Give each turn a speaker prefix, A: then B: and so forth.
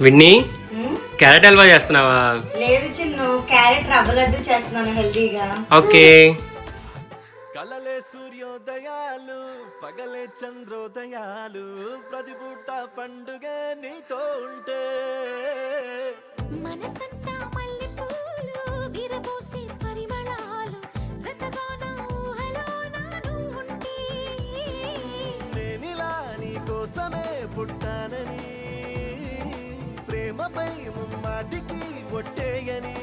A: విన్ని క్యారెట్ హల్వా చేస్తున్నావా?
B: లేదు చిన్ను క్యారెట్ రవ్వ లడ్డు చేస్తున్నాను హెల్దీగా.
A: ఓకే.
C: కలలే సూర్యోదయాలు పగలే చంద్రోదయాలు ప్రతి పూట పండుగ నీతో ఉంటే.
D: మనసంతా మల్లెపూలు విరబోసే పరిమళాలు జతగాన ఊహలో నాను ఉంటే.
C: నేనిలా నీ కోసమే పుట్టానని ప్రేమపై ముమ్మాటికి ఒట్టేయని